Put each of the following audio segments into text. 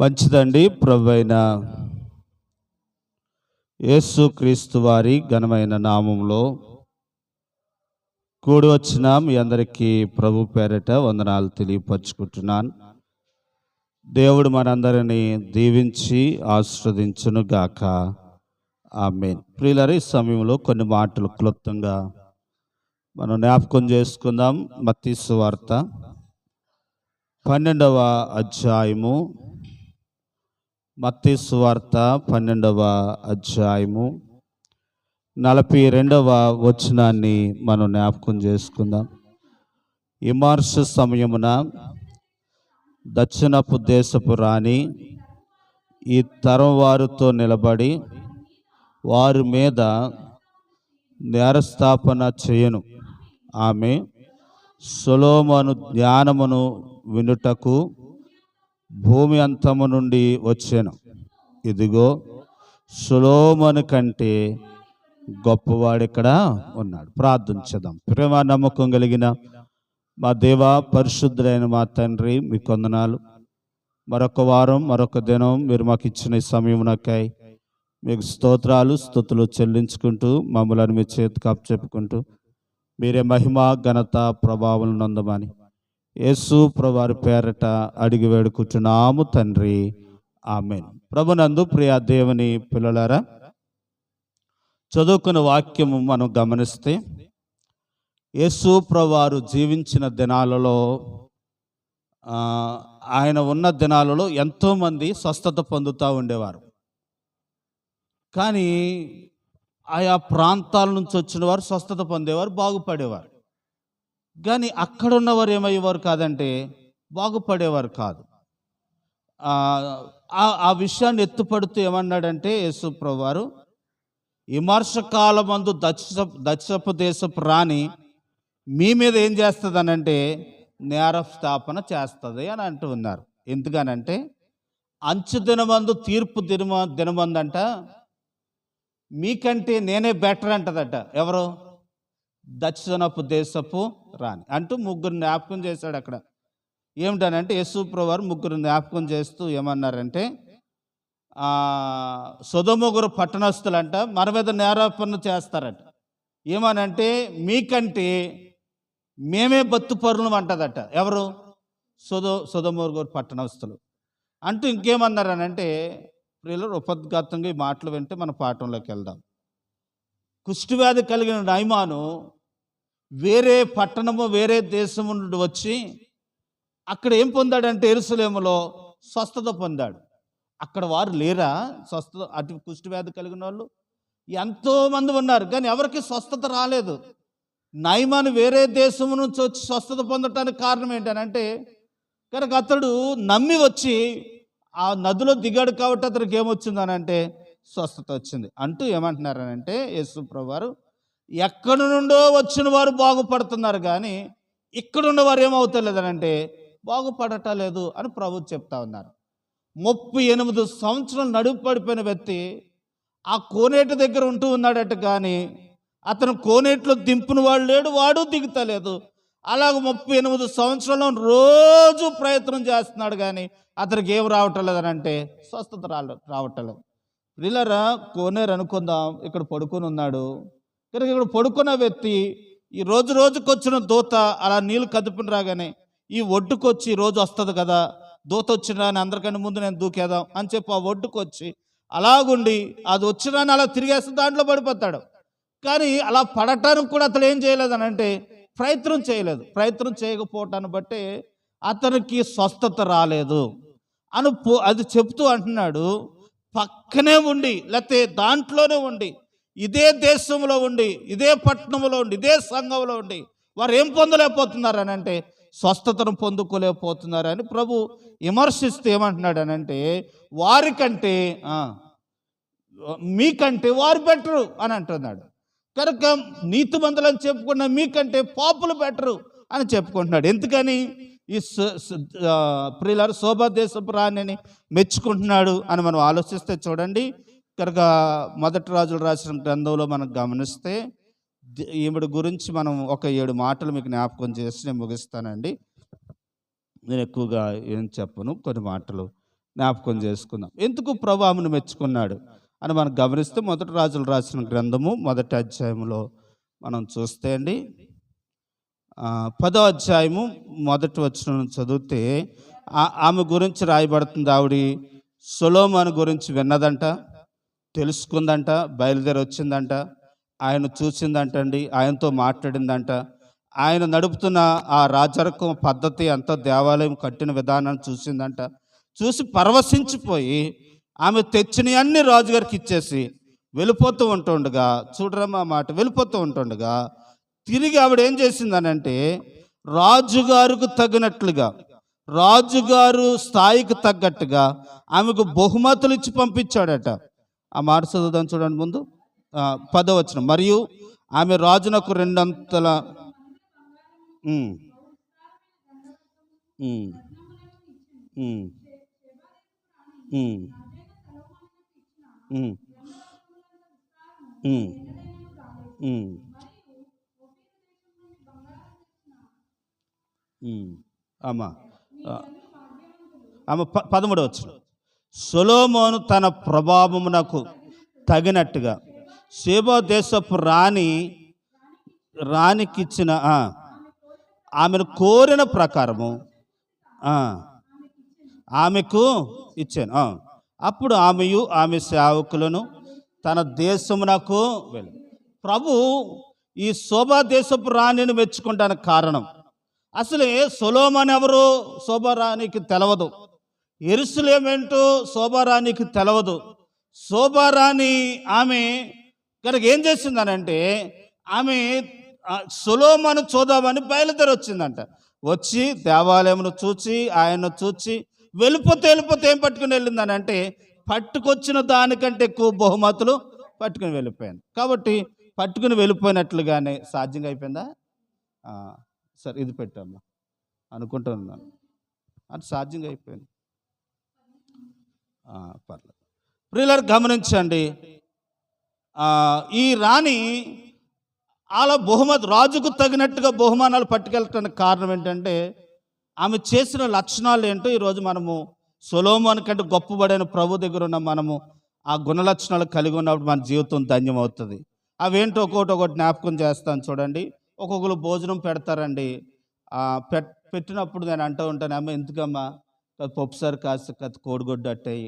మంచిదండి ప్రభైన యేసు క్రీస్తు వారి ఘనమైన నామంలో కూడి వచ్చిన మీ అందరికీ ప్రభు పేరిట వందనాలు తెలియపరుచుకుంటున్నాను. దేవుడు మనందరినీ దీవించి ఆస్వాదించును గాక. ఆమెన్. ప్రియులరి సమయంలో కొన్ని మాటలు క్లుప్తంగా మనం జ్ఞాపకం చేసుకుందాం. మత్తీసు వార్త పన్నెండవ అధ్యాయము మత్తి సువార్త పన్నెండవ అధ్యాయము. నలభై రెండవ వచనాన్ని మనం జ్ఞాపకం చేసుకుందాం. విమర్శ సమయమున దక్షిణపు దేశపు రాణి ఈ తరం వారితో నిలబడి వారి మీద నేరస్థాపన చేయను. ఆమె సులోమను జ్ఞానమును వినుటకు భూమి అంతము నుండి వచ్చాను. ఇదిగో సులోమను కంటే గొప్పవాడు ఇక్కడ ఉన్నాడు. ప్రార్థించదాం ప్రేమ నమ్మకం కలిగిన మా దేవ పరిశుద్ధులైన మా తండ్రి మీ కొందనాలు. మరొక వారం మరొక దినం మీరు మాకు ఇచ్చిన సమయం నాకై మీకు స్తోత్రాలు స్థుతులు చెల్లించుకుంటూ మమ్మల్ని మీ చేతికి అప్పచెప్పుకుంటూ మీరే మహిమ ఘనత ప్రభావం నందమని యేసు ప్రభువారి పేరట అడిగి వేడుకుంటున్నాము తండ్రి. ఆమెన్. ప్రభునందు ప్రియా దేవుని పిల్లలారా చదువుకున్న వాక్యము మనం గమనిస్తే యేసు ప్రభువారు జీవించిన దినాలలో ఆయన ఉన్న దినాలలో ఎంతోమంది స్వస్థత పొందుతూ ఉండేవారు. కానీ ఆయా ప్రాంతాల నుంచి వచ్చిన వారు స్వస్థత పొందేవారు బాగుపడేవారు. కానీ అక్కడ ఉన్నవారు ఏమయ్యేవారు కాదంటే బాగుపడేవారు కాదు. ఆ, ఆ- విషయాన్ని ఎత్తుపడుతూ ఏమన్నాడంటే యేసుప్రభు వారు విమర్శకాలమందు దక్ష దక్షపు దేశపు రాణి మీ మీద ఏం చేస్తుందనంటే నేరస్థాపన చేస్తుంది అని అంటూ ఉన్నారు. ఎందుకనంటే అంచు దినమందు తీర్పు దినమ దినమందంట మీకంటే నేనే బెటర్ అంటదట. ఎవరు? దక్షిణపు దేశపు రాణి అంటూ ముగ్గురు జ్ఞాపకం చేశాడు అక్కడ. ఏమిటనంటే యేసుప్రభు వారు ముగ్గురు జ్ఞాపకం చేస్తూ ఏమన్నారంటే సుధముగురు పట్టణస్తులంట మన మీద నేరాపణ చేస్తారట. ఏమనంటే మీకంటే మేమే బతుపరులు అంటదట. ఎవరు? సుధో సుధముగురు పట్టణస్తులు అంటూ ఇంకేమన్నారనంటే ప్రియులు ఉపద్ఘాతంగా ఈ మాటలు వింటే మన పాఠంలోకి వెళ్దాం. కుష్ఠవ్యాధి కలిగిన నైమాను వేరే పట్టణము వేరే దేశము నుండి వచ్చి అక్కడ ఏం పొందాడంటే ఎరుసలేములో స్వస్థత పొందాడు. అక్కడ వారు లేరా? స్వస్థత అటు కుష్ఠవ్యాధి కలిగిన వాళ్ళు? ఎంతోమంది ఉన్నారు కానీ ఎవరికి స్వస్థత రాలేదు. నైమాను వేరే దేశం నుంచి వచ్చి స్వస్థత పొందటానికి కారణం ఏంటనంటే కనుక అతడు నమ్మి వచ్చి ఆ నదిలో దిగాడు కాబట్టి అతనికి ఏమొచ్చిందనంటే స్వస్థత వచ్చింది. అంటూ ఏమంటున్నారనంటే యేసు వారు ఎక్కడి నుండో వచ్చిన వారు బాగుపడుతున్నారు కానీ ఇక్కడున్న వారు ఏమవుతలేదనంటే బాగుపడటలేదు అని ప్రభు చెప్తా ఉన్నారు. ముప్పై ఎనిమిది సంవత్సరాలు నడుపు పడిపోయిన వ్యక్తి ఆ కోనేటి దగ్గర ఉంటూ ఉన్నాడట కానీ అతను కోనేట్లో దింపిన వాడు లేడు వాడు దిగుతలేదు. అలాగ ముప్పై ఎనిమిది సంవత్సరంలో రోజు ప్రయత్నం చేస్తున్నాడు కానీ అతనికి ఏం రావటం లేదనంటే స్వస్థత రావటం లేదు. వీళ్ళరా కోనేరు అనుకుందాం ఇక్కడ పడుకొని ఉన్నాడు. కనుక ఇక్కడ పడుకున్న వ్యక్తి ఈ రోజు రోజుకొచ్చిన దూత అలా నీళ్ళు కదుపుని రాగానే ఈ ఒడ్డుకొచ్చి రోజు వస్తుంది కదా దూత వచ్చిన అని అందరికంటే ముందు నేను దూకేదాం అని చెప్పి ఆ ఒడ్డుకు వచ్చి అలాగుండి అది వచ్చినా అలా తిరిగేస్తే దాంట్లో పడిపోతాడు. కానీ అలా పడటానికి కూడా అతను ఏం చేయలేదు అని అంటే ప్రయత్నం చేయలేదు. ప్రయత్నం చేయకపోవటాన్ని బట్టి అతనికి స్వస్థత రాలేదు. అని పో- అది చెప్తూ అంటున్నాడు పక్కనే ఉండి లేకపోతే దాంట్లోనే ఉండి ఇదే దేశంలో ఉండి ఇదే పట్టణంలో ఉండి ఇదే సంఘంలో ఉండి వారు ఏం పొందలేకపోతున్నారు అని అంటే స్వస్థతను పొందుకోలేకపోతున్నారని ప్రభు విమర్శిస్తూ ఏమంటున్నాడు అని అంటే వారికంటే మీకంటే వారు బెటరు అని అంటున్నాడు. కనుక నీతిమంతులని చెప్పుకున్న మీకంటే పాపులు బెటరు అని చెప్పుకుంటున్నాడు. ఎందుకని? ఈ ప్రియులారు శోభాదేశపు రాణిని మెచ్చుకుంటున్నాడు అని మనం ఆలోచిస్తే చూడండి. కనుక మొదటి రాజులు రాసిన గ్రంథంలో మనం గమనిస్తే ది- ఈవిడ గురించి మనం ఒక ఏడు మాటలు మీకు జ్ఞాపకం చేసి నేను ముగిస్తానండి. నేను ఎక్కువగా ఏం చెప్పను కొన్ని మాటలు జ్ఞాపకం చేసుకుందాం. ఎందుకు ప్రభు ఆమెను మెచ్చుకున్నాడు అని మనం గమనిస్తే మొదటి రాజులు రాసిన గ్రంథము మొదటి అధ్యాయంలో మనం చూస్తే అండి. పదో అధ్యాయము మొదటి వచ్చిన చదివితే ఆమె గురించి రాయబడుతుంది ఆవిడ సొలోమాను గురించి విన్నదంట తెలుసుకుందంట బయలుదేరి వచ్చిందంట ఆయన చూసిందంటండి ఆయనతో మాట్లాడిందంట. ఆయన నడుపుతున్న ఆ రాజరకం పద్ధతి అంతా దేవాలయం కట్టిన విధానాన్ని చూసిందంట. చూసి పరవశించిపోయి ఆమె తెచ్చినవి అన్ని రాజుగారికి ఇచ్చేసి వెళ్ళిపోతూ ఉంటుండగా చూడరమ్మా మాట వెళ్ళిపోతూ ఉంటుండగా తిరిగి ఆవిడ ఏం చేసిందనంటే రాజుగారుకు తగినట్లుగా రాజుగారు స్థాయికి తగ్గట్టుగా ఆమెకు బహుమతులు ఇచ్చి పంపించాడట. ఆ మాట చదువుదాం చూడండి ముందు. పదవచనం. మరియు ఆమె రాజునకు రెండంతల అమ్మా ఆమె ప పదమూడు వచ్చిన సొలోమోను తన ప్రభావమునకు తగినట్టుగా సేబో దేశపు రాణి రాణికిచ్చిన ఆమెను కోరిన ప్రకారము ఆమెకు ఇచ్చాను. అప్పుడు ఆమెయు ఆమె సేవకులను తన దేశమునకు వెళ్ళి ప్రభు ఈ శోభా దేశపు రాణిని మెచ్చుకుంటానికి కారణం అసలే సొలోమన్ ఎవరు? శోభారానికి తెలవదు. ఎరుసలేమేంటో శోభారానికి తెలవదు. శోభారాణి ఆమె కనుక ఏం చేసిందనంటే ఆమె సులోమను చూద్దామని బయలుదేరి వచ్చిందంట వచ్చి దేవాలయమును చూచి ఆయన్ను చూచి వెళ్ళిపోతే వెళ్ళిపోతే ఏం పట్టుకుని వెళ్ళిందని అంటే పట్టుకొచ్చిన దానికంటే ఎక్కువ బహుమతులు పట్టుకుని వెళ్ళిపోయాను. కాబట్టి పట్టుకుని వెళ్ళిపోయినట్లుగానే సాధ్యంగా అయిపోయిందా? సరే ఇది పెట్టమ్మా. అనుకుంటున్నాను అది సాధ్యంగా అయిపోయింది పర్లేదు. ప్రియులర్ గమనించండి. ఈ రాణి అలా బహుమతి రాజుకు తగినట్టుగా బహుమానాలు పట్టుకెళ్ళటానికి కారణం ఏంటంటే ఆమె చేసిన లక్షణాలు ఏంటో ఈరోజు మనము సొలోమోన్ కంటే గొప్పబడిన ప్రభు దగ్గర ఉన్న మనము ఆ గుణ లక్షణాలు కలిగి ఉన్నప్పుడు మన జీవితం ధన్యమవుతుంది. అవేంటో ఒకటి ఒకటి జ్ఞాపకం చేస్తాను చూడండి. ఒక్కొక్కరు భోజనం పెడతారండి. పెట్ పెట్టినప్పుడు నేను అంటూ ఉంటాను అమ్మ ఎందుకమ్మా? కదా పప్పుసారు కాస్త కథ కోడిగుడ్డు అట్టయి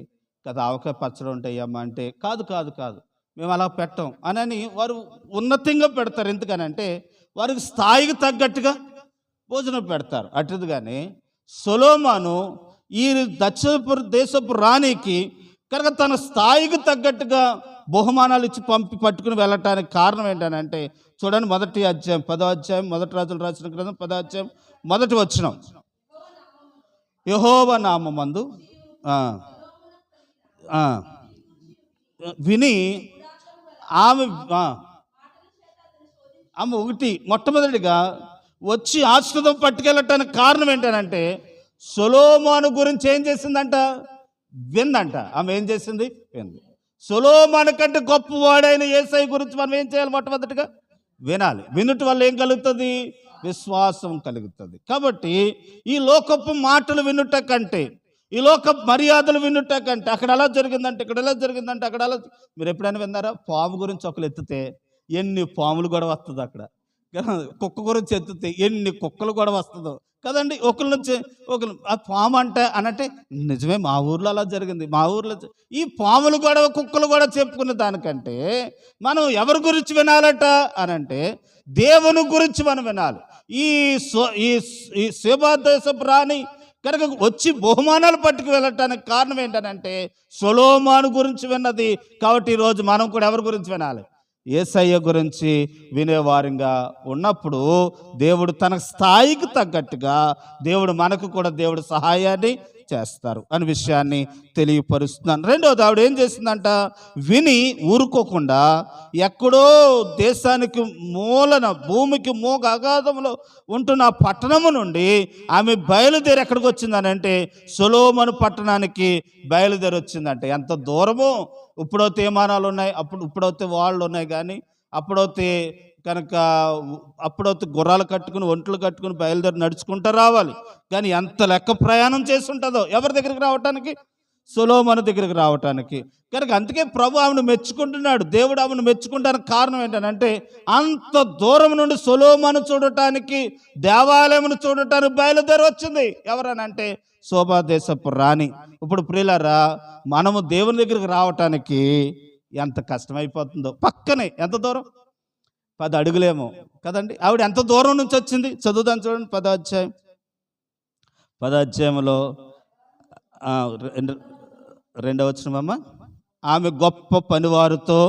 కదా ఆవకాయ పచ్చడి ఉంటాయి అమ్మ అంటే కాదు కాదు కాదు మేము అలా పెట్టం అనని వారు ఉన్నతంగా పెడతారు. ఎందుకనంటే వారికి స్థాయికి తగ్గట్టుగా భోజనం పెడతారు. అటుది కానీ సొలోమాను ఈ దక్షిణపు దేశపు రాణికి కనుక తన స్థాయికి తగ్గట్టుగా బహుమానాలు ఇచ్చి పంపి పట్టుకుని వెళ్ళటానికి కారణం ఏంటనంటే చూడండి మొదటి అధ్యాయం పదో అధ్యాయం మొదటి రాజులు రాసిన గ్రంథం పదో అధ్యాయం మొదటి వచ్చినం యహోవ నామందు విని ఆమె ఆమె ఒకటి మొట్టమొదటిగా వచ్చి ఆశ్రదం పట్టుకెళ్ళటానికి కారణం ఏంటనంటే సొలోమాను గురించి ఏం చేసిందంట? విందంట. ఆమె ఏం చేసింది? వింది. సొలోమాను కంటే గొప్పవాడైన ఏసై గురించి మనం ఏం చేయాలి మొట్టమొదటిగా? వినాలి. వినుట వల్ల ఏం కలుగుతుంది? విశ్వాసం కలుగుతుంది. కాబట్టి ఈ లోకపు మాటలు వినుట కంటే ఈ లోక మర్యాదలు వినుట కంటే అక్కడ ఎలా జరిగిందంటే ఇక్కడ ఎలా జరిగిందంటే అక్కడ ఎలా మీరు ఎప్పుడైనా విన్నారా? పాము గురించి ఒకరు ఎత్తితే ఎన్ని పాములు కూడా వస్తుంది అక్కడ. కుక్క గురించి ఎత్తితే ఎన్ని కుక్కలు కూడా వస్తుందో. కదండి? ఒకళ్ళు నుంచి ఒకరు. ఆ పాము అంట అనంటే నిజమే మా ఊర్లో అలా జరిగింది. మా ఊర్లో ఈ పాములు కూడా కుక్కలు కూడా చెప్పుకునే దానికంటే మనం ఎవరి గురించి వినాలట? అనంటే దేవుని గురించి మనం వినాలి. ఈ ఈ ఈ ప్రాణి రాణి కనుక వచ్చి బహుమానాలు పట్టుకు వెళ్ళటానికి కారణం ఏంటనంటే సొలోమాను గురించి విన్నది. కాబట్టి ఈరోజు మనం కూడా ఎవరి గురించి వినాలి? ఏసయ్య గురించి వినేవారంగా ఉన్నప్పుడు దేవుడు తన స్థాయికి తగ్గట్టుగా దేవుడు మనకు కూడా దేవుడు సహాయాన్ని చేస్తారు అనే విషయాన్ని తెలియపరుస్తున్నాను. రెండవ ఆవిడ ఏం చేసిందంట? విని ఊరుకోకుండా ఎక్కడో దేశానికి మూలన భూమికి మూగ అగాధంలో ఉంటున్న పట్టణము నుండి ఆమె బయలుదేరి ఎక్కడికి వచ్చిందనంటే సొలోమను పట్టణానికి బయలుదేరి వచ్చిందంట. ఎంత దూరమో ఇప్పుడో విమానాలు ఉన్నాయి అప్పుడు ఇప్పుడైతే వాళ్ళు ఉన్నాయి కానీ అప్పుడైతే కనుక అప్పుడైతే గుర్రాలు కట్టుకుని ఒంట్లు కట్టుకుని బయలుదేరి నడుచుకుంటూ రావాలి. కానీ ఎంత లెక్క ప్రయాణం చేసి ఉంటుందో ఎవరి దగ్గరికి రావటానికి? సులోమన దగ్గరికి రావటానికి. కనుక అందుకే ప్రభు ఆమెను మెచ్చుకుంటున్నాడు. దేవుడు ఆమెను మెచ్చుకుంటానికి కారణం ఏంటంటే అంత దూరం నుండి సులోమను చూడటానికి దేవాలయమును చూడటానికి బయలుదేరి వచ్చింది. ఎవరనంటే శోభాదేశపు రాణి. ఇప్పుడు ప్రియులరా మనము దేవుని దగ్గరికి రావటానికి ఎంత కష్టమైపోతుందో. పక్కనే ఎంత దూరం? పది అడుగులేమో. కదండి? ఆవిడ ఎంత దూరం నుంచి వచ్చింది? చదువుదాం చూడండి పదాధ్యాయం. పదాధ్యాయంలో రెండు రెండవ వచ్చినమ్మా ఆమె గొప్ప పనివారితో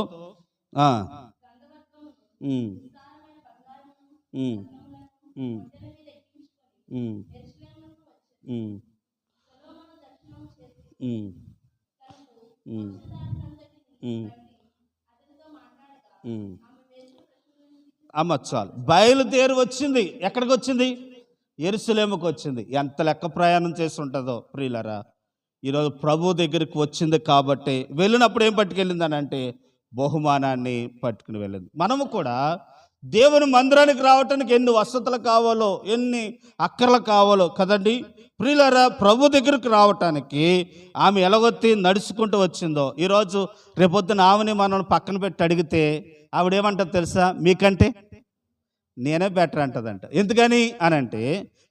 Mm. అమర్చాలి బయలుదేరి వచ్చింది. ఎక్కడికి వచ్చింది ఎరుసలేముకు వచ్చింది. ఎంత లెక్క ప్రయాణం చేసి ఉంటుందో ప్రియులరా. ఈరోజు ప్రభు దగ్గరికి వచ్చింది కాబట్టి వెళ్ళినప్పుడు ఏం పట్టుకెళ్ళిందని అంటే బహుమానాన్ని పట్టుకుని వెళ్ళింది. మనము కూడా దేవుని మందిరానికి రావటానికి ఎన్ని వసతులు కావాలో ఎన్ని అక్కర్లు కావాలో కదండి? ప్రియులరా ప్రభు దగ్గరికి రావటానికి ఆమె ఎలగొత్తి నడుచుకుంటూ వచ్చిందో ఈరోజు రేపొద్దున ఆమెని మనం పక్కన పెట్టి అడిగితే ఆవిడేమంటారు తెలుసా? మీకంటే నేనే బెటర్ అంటదంట. ఎందుకని అని అంటే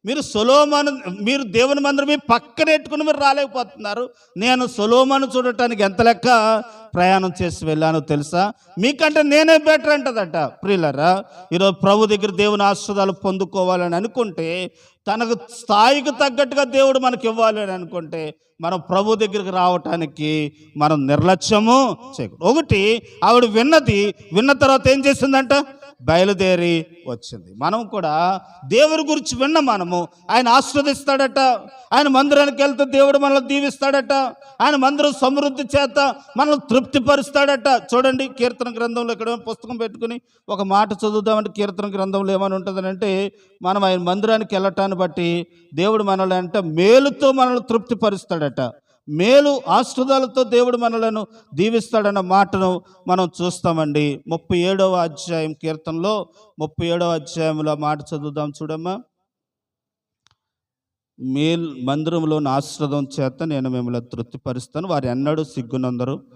మీరు సొలోమను మీరు దేవుని మందిరమే పక్కన పెట్టుకుని మీరు రాలేకపోతున్నారు. నేను సొలోమను చూడటానికి ఎంత లెక్క ప్రయాణం చేసి వెళ్ళానో తెలుసా? మీకంటే నేనే బెటర్ అంటదట. ప్రియులరా ఈరోజు ప్రభు దగ్గర దేవుని ఆశ్రదాలు పొందుకోవాలని అనుకుంటే తనకు స్థాయికి తగ్గట్టుగా దేవుడు మనకి ఇవ్వాలి అని అనుకుంటే మనం ప్రభు దగ్గరికి రావటానికి మనం నిర్లక్ష్యము చేయకూడదు. ఒకటి ఆవిడ విన్నది విన్న తర్వాత ఏం చేసిందంట? బయలుదేరి వచ్చింది. మనం కూడా దేవుడి గురించి విన్న మనము. ఆయన ఆస్వాదిస్తాడట ఆయన మందిరానికి వెళ్తే దేవుడు మనల్ని దీవిస్తాడట. ఆయన మందిరం సమృద్ధి చేత మనల్ని తృప్తిపరుస్తాడట. చూడండి కీర్తన గ్రంథంలో ఇక్కడ పుస్తకం పెట్టుకుని ఒక మాట చదువుదామంటే కీర్తన గ్రంథంలో ఏమని ఉంటుందని అంటే మనం ఆయన మందిరానికి వెళ్ళటాన్ని బట్టి దేవుడు మనల్ని అంటే మేలుతో మనల్ని తృప్తిపరుస్తాడట. మేలు ఆశ్రుదాలతో దేవుడు మనలను దీవిస్తాడన్న మాటను మనం చూస్తామండి. ముప్పై ఏడవ అధ్యాయం కీర్తనలో ముప్పై ఏడవ అధ్యాయంలో మాట చదువుదాం చూడమ్మా. మేల్ మందిరంలోని ఆశ్రదం చేత నేను మిమ్మల్ని తృప్తిపరుస్తాను. వారు ఎన్నడూ సిగ్గునందరు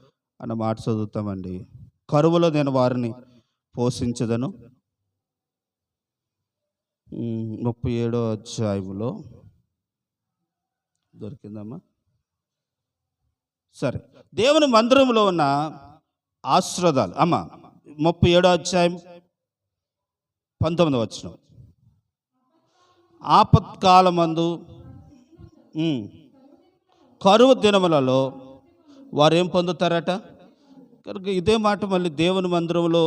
అన్న మాట చదువుతామండి. కరువులో నేను వారిని పోషించదను. ముప్పై ఏడో అధ్యాయంలో దొరికిందమ్మా. సరే. దేవుని మందిరంలో ఉన్న ఆశ్రదాలు అమ్మ ముప్పై ఏడో అధ్యాయం పంతొమ్మిది వచ్చిన ఆపత్కాలమందు కరువు దినములలో వారు ఏం పొందుతారట? కనుక ఇదే మాట మళ్ళీ దేవుని మందిరంలో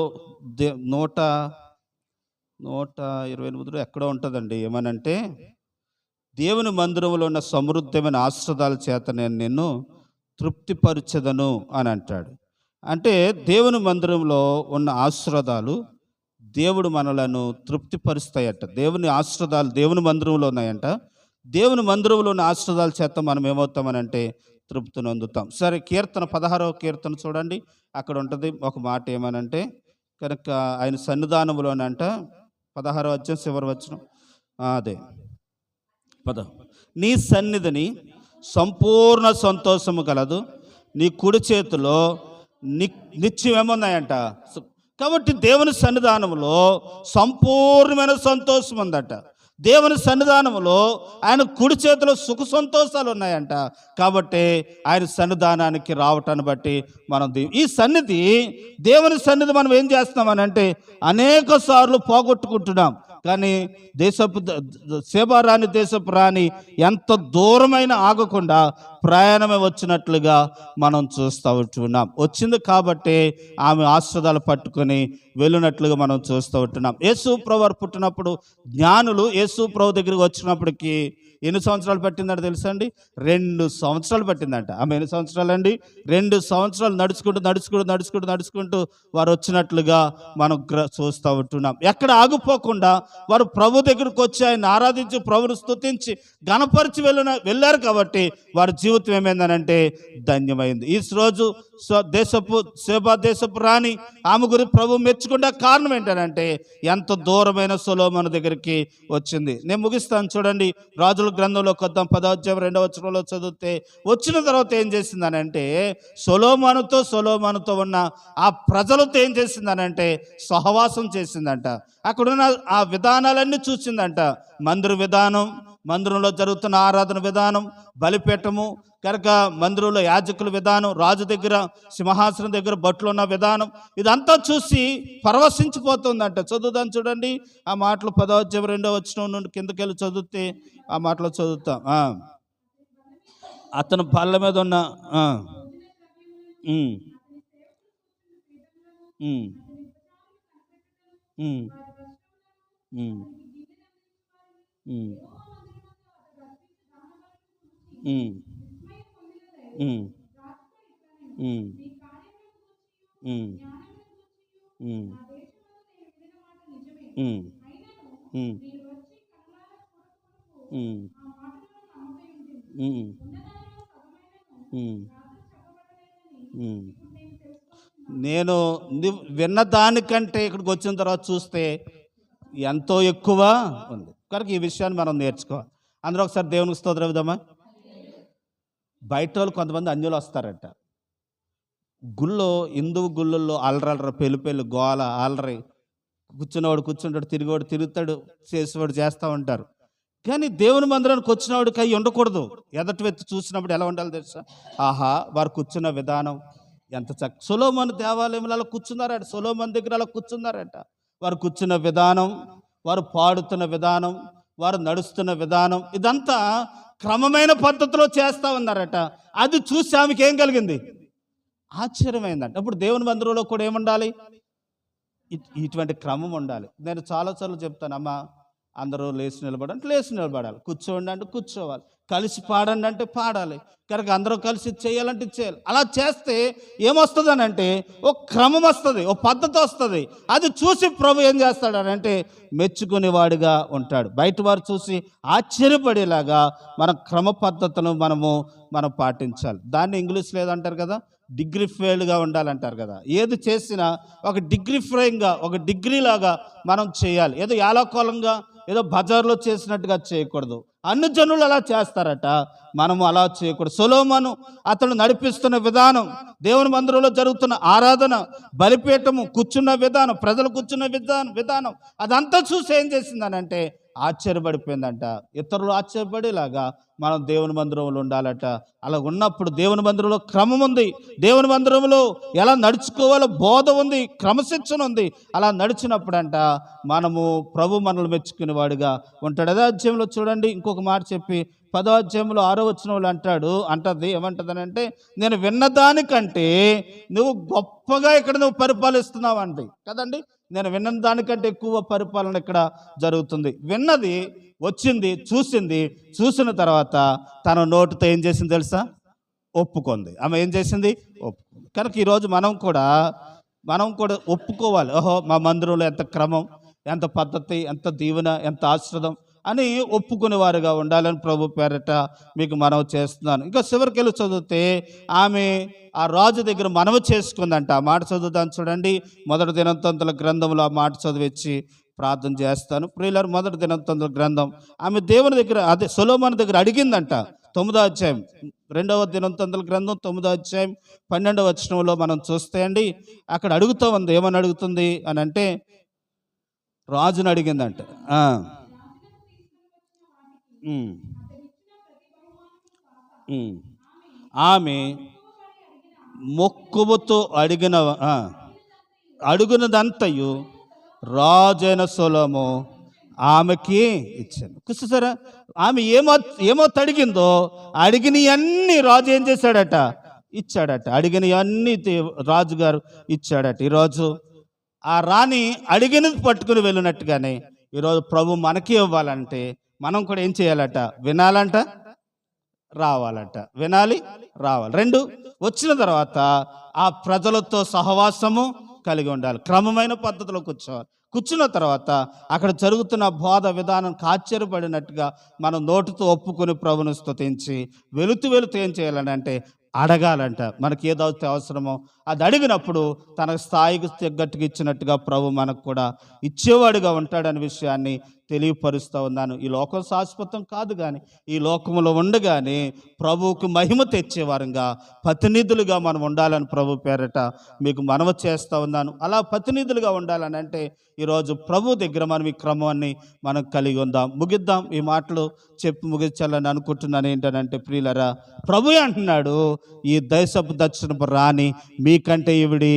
దే నూట నూట ఇరవై ఎనిమిదిలో ఎక్కడో ఉంటుందండి. ఏమనంటే దేవుని మందిరంలో ఉన్న సమృద్ధమైన ఆశ్రదాల చేత నేను నిన్ను తృప్తిపరచదను అని అంటాడు. అంటే దేవుని మందిరంలో ఉన్న ఆశ్రదాలు దేవుడు మనలను తృప్తిపరుస్తాయట. దేవుని ఆశ్రదాలు దేవుని మందిరంలో ఉన్నాయంట. దేవుని మందిరంలో ఉన్న ఆశ్రదాల చేత మనం ఏమవుతామని అంటే తృప్తిని అందుతాం. సరే కీర్తన పదహారవ కీర్తన చూడండి. అక్కడ ఉంటుంది ఒక మాట ఏమనంటే కనుక ఆయన సన్నిధానంలోనంట పదహారవ అధ్యాయం చివరి వచ్చిన అదే. పద. నీ సన్నిధిని సంపూర్ణ సంతోషము కలదు. నీ కుడి చేతిలో ని నిత్యం ఏమున్నాయంట? కాబట్టి దేవుని సన్నిధానంలో సంపూర్ణమైన సంతోషం ఉందట. దేవుని సన్నిధానంలో ఆయన కుడి చేతిలో సుఖ సంతోషాలు ఉన్నాయంట. కాబట్టి ఆయన సన్నిధానానికి రావటాన్ని బట్టి మనం ఈ సన్నిధి దేవుని సన్నిధి మనం ఏం చేస్తున్నామనంటే అనేక సార్లు పోగొట్టుకుంటున్నాం. కానీ దేశపు సేవ ద- దేశపు రాణి ఎంత దూరమైన ఆగకుండా ప్రయాణమే వచ్చినట్లుగా మనం చూస్తూ ఉంటున్నాం. వచ్చింది కాబట్టి ఆమె ఆశ్రదాలు పట్టుకొని వెళ్ళినట్లుగా మనం చూస్తూ ఉంటున్నాం. యేసు ప్రభు వారు పుట్టినప్పుడు జ్ఞానులు యేసు ప్రభు దగ్గరికి వచ్చినప్పటికీ ఎన్ని సంవత్సరాలు పట్టిందంట తెలుసా అండి రెండు సంవత్సరాలు పట్టిందంట. ఆమె ఎన్ని సంవత్సరాలు అండి రెండు సంవత్సరాలు నడుచుకుంటూ నడుచుకుంటూ నడుచుకుంటూ నడుచుకుంటూ వారు వచ్చినట్లుగా మనం గ్ర చూస్తూ ఉంటున్నాం. ఎక్కడ ఆగిపోకుండా వారు ప్రభు దగ్గరికి వచ్చి ఆయన ఆరాధించి ప్రభుని స్తుతించి గణపరిచి వెళ్ళిన వెళ్ళారు కాబట్టి వారి జీవితం ఏమైందనంటే ధన్యమైంది. ఈ రోజు స్వ- దేశపు సేబా దేశపు రాణి ఆమె గురి ప్రభు మెచ్చుకుంటే కారణం ఏంటనంటే ఎంత దూరమైన సొలోమన దగ్గరికి వచ్చింది. నేను ముగిస్తాను చూడండి. రాజుల గ్రంథంలో కొద్దాం. పదవచ్చాం రెండవ వచనంలో చదివితే వచ్చిన తర్వాత ఏం చేసిందనంటే సొలోమానుతో సొలోమానుతో ఉన్న ఆ ప్రజలతో ఏం చేసిందనంటే సహవాసం చేసిందంట. అక్కడున్న ఆ విధానాలన్నీ చూసిందంట. మందిర విధానం మందిరంలో జరుగుతున్న ఆరాధన విధానం బలిపీఠము కనుక మందిరంలో యాజకుల విధానం రాజు దగ్గర సింహాసనం దగ్గర బట్లు ఉన్న విధానం ఇదంతా చూసి పరవశించిపోతుందంట. చదువుదాం చూడండి. ఆ మాటలు పదవచ్యం రెండో వచ్చిన నుండి కిందకెళ్ళి చదివితే ఆ మాటలు చదువుతాం. అతను పళ్ళ మీద ఉన్న Mm. Mm. నేను విన్న దానికంటే ఇక్కడికి వచ్చిన తర్వాత చూస్తే ఎంతో ఎక్కువ ఉంది కనుక ఈ విషయాన్ని మనం నేర్చుకోవాలి అందరూ ఒకసారి దేవునికి స్తోత్రం విధమా బయట వాళ్ళు కొంతమంది అన్యులు వస్తారట. గుళ్ళో హిందువు గుళ్ళల్లో అలరలర పెళ్ళి పెళ్ళి గోల అలరి కూర్చున్నవాడు కూర్చుంటాడు తిరిగేవాడు తిరుగుతాడు చేసేవాడు చేస్తూ ఉంటారు. కానీ దేవుని మందిరానికి వచ్చినవాడికి అవి ఉండకూడదు. ఎదటి వ్యక్తి చూసినప్పుడు ఎలా ఉండాలి తెలుసా? ఆహా వారు కూర్చున్న విధానం ఎంత చక్క సొలోమన్ దేవాలయంలో అలా కూర్చున్నారట సొలోమన్ దగ్గర అలా కూర్చున్నారట. వారు కూర్చున్న విధానం వారు పాడుతున్న విధానం వారు నడుస్తున్న విధానం ఇదంతా క్రమమైన పద్ధతిలో చేస్తూ ఉన్నారట. అది చూసి ఆమెకి ఏం కలిగింది? ఆశ్చర్యమైందంట. అప్పుడు దేవుని మందిరంలో కూడా ఏముండాలి? ఇట్- ఇటువంటి క్రమం ఉండాలి. నేను చాలాసార్లు చెప్తాను అమ్మా అందరూ లేచి నిలబడి అంటే లేచి నిలబడాలి. కూర్చోండి అంటే కూర్చోవాలి. కలిసి పాడండి అంటే పాడాలి. కనుక అందరూ కలిసి చేయాలంటే చేయాలి. అలా చేస్తే ఏమొస్తుంది అని అంటే ఓ క్రమం వస్తుంది ఒక పద్ధతి వస్తుంది. అది చూసి ప్రభు ఏం చేస్తాడనంటే మెచ్చుకునేవాడిగా ఉంటాడు. బయట వారు చూసి ఆశ్చర్యపడేలాగా మన క్రమ పద్ధతులను మనము మనం పాటించాలి. దాన్ని ఇంగ్లీష్ లేదంటారు కదా? డిగ్రీ ఫెయిల్డ్గా ఉండాలంటారు కదా? ఏది చేసినా ఒక డిగ్రీ ఫ్రేమ్గా ఒక డిగ్రీ లాగా మనం చేయాలి. ఏదో యాలకోలంగా ఏదో బజార్లో చేసినట్టుగా చేయకూడదు. అన్ని జనులు అలా చేస్తారట. మనము అలా చేయకూడదు. సొలోమను అతను నడిపిస్తున్న విధానం దేవుని మందిరంలో జరుగుతున్న ఆరాధన బలిపీఠము కూర్చున్న విధానం ప్రజలు కూర్చున్న విధానం విధానం అదంతా చూసి ఏం చేసిందనంటే ఆశ్చర్యపడిపోయిందంట. ఇతరులు ఆశ్చర్యపడేలాగా మనం దేవుని మందిరంలో ఉండాలట. అలా ఉన్నప్పుడు దేవుని మందిరంలో క్రమం ఉంది. దేవుని మందిరంలో ఎలా నడుచుకోవాలో బోధ ఉంది క్రమశిక్షణ ఉంది. అలా నడిచినప్పుడంట మనము ప్రభు మనల్ని మెచ్చుకునేవాడుగా ఉంటాడు. అదే అధ్యాయంలో చూడండి ఇంకొక మాట చెప్పి పదో అధ్యాయంలో ఆరో వచ్చిన వాళ్ళు అంటాడు అంటది ఏమంటదనంటే నేను విన్నదానికంటే నువ్వు గొప్పగా ఇక్కడ నువ్వు పరిపాలిస్తున్నావు అండి కదండి? నేను విన్న దానికంటే ఎక్కువ పరిపాలన ఇక్కడ జరుగుతుంది. విన్నది వచ్చింది చూసింది చూసిన తర్వాత తన నోటితో ఏం చేసింది తెలుసా? ఒప్పుకుంది. ఆమె ఏం చేసింది? ఒప్పుకుంది. కనుక ఈరోజు మనం కూడా మనం కూడా ఒప్పుకోవాలి. ఓహో మా మందిరంలో ఎంత క్రమం ఎంత పద్ధతి ఎంత దీవెన ఎంత ఆశ్రదం అని ఒప్పుకునేవారుగా ఉండాలని ప్రభు పేరట మీకు మనవి చేస్తున్నాను. ఇంకా చివరికి వెళ్ళి చదివితే ఆమె ఆ రాజు దగ్గర మనవి చేసుకుందంట. ఆ మాట చదువుతాను చూడండి. మొదటి దినంతంతుల గ్రంథంలో ఆ మాట చదివించి ప్రార్థన చేస్తాను. ప్రియులర్ మొదటి దినంతంతుల గ్రంథం. ఆమె దేవుని దగ్గర అదే సొలోమన్ దగ్గర అడిగిందంట. తొమ్మిదో అధ్యాయం. రెండవ దినంతంతుల గ్రంథం తొమ్మిదో అధ్యాయం పన్నెండవ వచనంలో మనం చూస్తే అండి అక్కడ అడుగుతూ ఉంది ఏమని అడుగుతుంది అని అంటే రాజుని అడిగిందంట. ఆమె మొక్కువతో అడిగిన అడుగునదంతయు రాజైన సొలము ఆమెకి ఇచ్చాను. చూస్తారా ఆమె ఏమో ఏమో తడిగిందో అడిగిన అన్నీ రాజు ఏం చేశాడట? ఇచ్చాడట. అడిగిన అన్ని రాజుగారు ఇచ్చాడట. ఈరోజు ఆ రాణి అడిగినది పట్టుకుని వెళ్ళినట్టుగానే ఈరోజు ప్రభు మనకి ఇవ్వాలంటే మనం కూడా ఏం చేయాలట? వినాలంట? రావాలట. వినాలి? రావాలి. రెండు వచ్చిన తర్వాత ఆ ప్రజలతో సహవాసము కలిగి ఉండాలి. క్రమమైన పద్ధతిలో కూర్చోవాలి. కూర్చున్న తర్వాత అక్కడ జరుగుతున్న బోధ విధానం ఆశ్చర్యపడినట్టుగా మనం నోటితో ఒప్పుకొని ప్రభును స్థుతించి వెలుతు వెలుతు ఏం చేయాలని అంటే అడగాలంట. మనకి ఏదైతే అవసరమో? అది అడిగినప్పుడు తన స్థాయికి తగ్గట్టుగా ఇచ్చినట్టుగా ప్రభు మనకు కూడా ఇచ్చేవాడుగా ఉంటాడనే విషయాన్ని తెలియపరుస్తూ ఉన్నాను. ఈ లోకం శాశ్వతం కాదు కానీ ఈ లోకంలో ఉండగానే ప్రభువుకు మహిమ తెచ్చేవారంగా ప్రతినిధులుగా మనం ఉండాలని ప్రభు పేరట మీకు మనవ చేస్తూ ఉన్నాను. అలా ప్రతినిధులుగా ఉండాలని అంటే ఈరోజు ప్రభు దగ్గర మనం ఈ క్రమాన్ని మనం కలిగి ఉందాం. ముగిద్దాం. ఈ మాటలు చెప్పి ముగించాలని అనుకుంటున్నాను. ఏంటనంటే ప్రియులరా ప్రభు అంటున్నాడు ఈ దేశపు దక్షిణపు రాణి మీకంటే ఈవిడి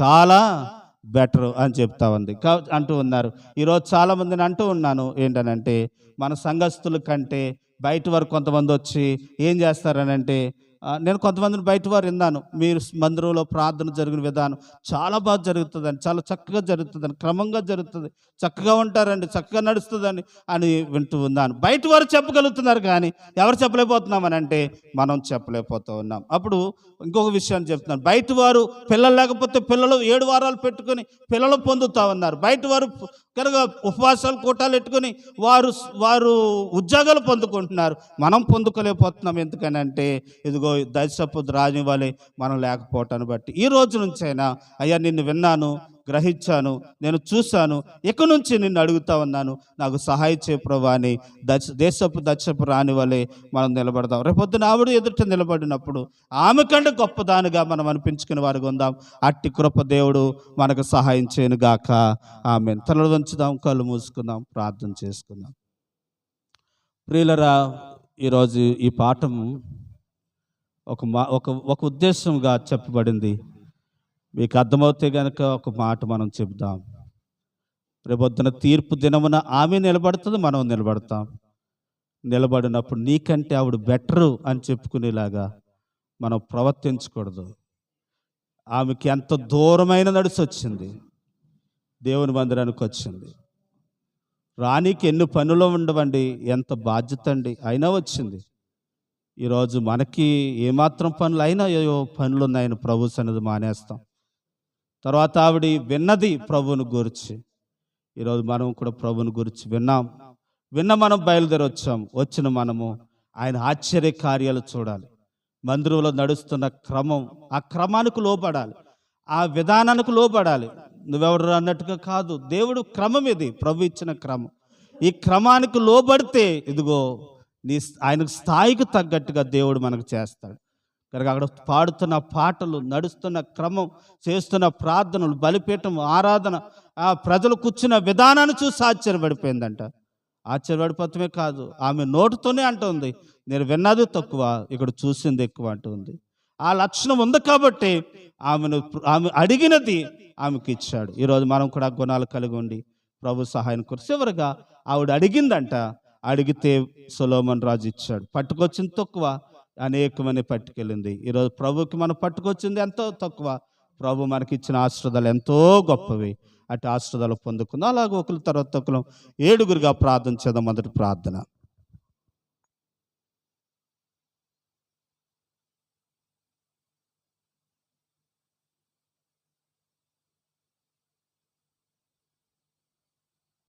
చాలా బెటర్ అని చెప్తా ఉంది. అంటూ ఉన్నారు. ఈరోజు చాలామందిని అంటూ ఉన్నాను ఏంటనంటే మన సంఘస్థుల కంటే బయట వరకు కొంతమంది వచ్చి ఏం చేస్తారనంటే నేను కొంతమందిని బయట వారు విన్నాను. మీరు మందిరంలో ప్రార్థన జరిగిన విధానం చాలా బాగా జరుగుతుందని చాలా చక్కగా జరుగుతుందని క్రమంగా జరుగుతుంది. చక్కగా ఉంటారండి. చక్కగా నడుస్తుందని అని వింటూ ఉన్నాను. బయట వారు చెప్పగలుగుతున్నారు కానీ ఎవరు చెప్పలేకపోతున్నామని అంటే మనం చెప్పలేకపోతూ ఉన్నాం. అప్పుడు ఇంకొక విషయాన్ని చెప్తున్నాను. బయట వారు పిల్లలు లేకపోతే పిల్లలు ఏడు వారాలు పెట్టుకొని పిల్లలు పొందుతా ఉన్నారు. బయట వారు కనుక ఉపవాసాలు కూటాలు పెట్టుకొని వారు వారు ఉద్యోగాలు పొందుకుంటున్నారు. మనం పొందుకోలేకపోతున్నాం ఎందుకని అంటే ఇదిగో దశపు రాని వలె మనం లేకపోవటాన్ని బట్టి. ఈ రోజు నుంచైనా అయ్యా నిన్ను విన్నాను గ్రహించాను నేను చూశాను ఇక నుంచి నిన్ను అడుగుతా ఉన్నాను. నాకు సహాయ చే ప్రభా అని దశ దేశపు దశపు రాని వలె మనం నిలబడదాం. రేపొద్దున ఆవిడ ఎదుట నిలబడినప్పుడు ఆమె కంటే గొప్పదానిగా మనం అనిపించుకునే వారికి ఉందాం. అట్టి కృప దేవుడు మనకు సహాయం చేయను గాక ఆమె తలలు వంచుదాం కళ్ళు మూసుకుందాం ప్రార్థన చేసుకుందాం. ప్రియులరా ఈరోజు ఈ పాఠం ఒక మా ఒక ఒక ఉద్దేశంగా చెప్పబడింది. మీకు అర్థమవుతే కనుక ఒక మాట మనం చెబుదాం. రేపొద్దున తీర్పు దినమున ఆమె నిలబడుతుంది మనం నిలబడతాం. నిలబడినప్పుడు నీకంటే ఆవిడ బెటరు అని చెప్పుకునేలాగా మనం ప్రవర్తించకూడదు. ఆమెకి ఎంత దూరమైన నడిచి వచ్చింది. దేవుని మందిరానికి వచ్చింది. రాణికి ఎన్ని పనులు ఉండవండి ఎంత బాధ్యత అండి అయినా వచ్చింది. ఈరోజు మనకి ఏమాత్రం పనులు అయినా ఏవో పనులు ఉన్నాయని ప్రభు సన్నది మానేస్తాం. తర్వాత ఆవిడ విన్నది ప్రభువుని గురించి. ఈరోజు మనం కూడా ప్రభుని గురించి విన్నాం. విన్న మనం బయలుదేరి వచ్చాం. వచ్చిన మనము ఆయన ఆశ్చర్య కార్యాలు చూడాలి. మందిరంలో నడుస్తున్న క్రమం ఆ క్రమానికి లోపడాలి ఆ విధానానికి లోపడాలి నువ్వెవరు అన్నట్టుగా కాదు. దేవుడు క్రమం ఇది ప్రభు ఇచ్చిన క్రమం. ఈ క్రమానికి లోబడితే ఇదిగో నీ ఆయనకు స్థాయికి తగ్గట్టుగా దేవుడు మనకు చేస్తాడు. కనుక అక్కడ పాడుతున్న పాటలు నడుస్తున్న క్రమం చేస్తున్న ప్రార్థనలు బలిపీఠం ఆరాధన ఆ ప్రజలు కూర్చున్న విధానాన్ని చూసి ఆశ్చర్యపడిపోయిందంట. ఆశ్చర్యపడిపోతమే కాదు ఆమె నోటుతోనే అంటుంది నేను విన్నది తక్కువ ఇక్కడ చూసింది ఎక్కువ అంటుంది ఆ లక్షణం ఉంది కాబట్టి ఆమెను ఆమె అడిగినది ఆమెకి ఇచ్చాడు. ఈరోజు మనం కూడా గుణాలు కలిగి ఉండి ప్రభు సహాయం కొరకు చివరిగా ఆవిడ అడిగిందంట అడిగితే సులోమన్ రాజు ఇచ్చాడు పట్టుకొచ్చింది తక్కువ అనేకమని పట్టుకెళ్ళింది. ఈరోజు ప్రభుకి మనం పట్టుకొచ్చింది ఎంతో తక్కువ. ప్రభు మనకి ఇచ్చిన ఆశ్రదాలు ఎంతో గొప్పవి. అటు ఆశ్రదాలు పొందుకుందాం. అలాగే ఒకరి తర్వాత ఒకరు ఏడుగురుగా ప్రార్థన చేద్దాం. మొదటి ప్రార్థన.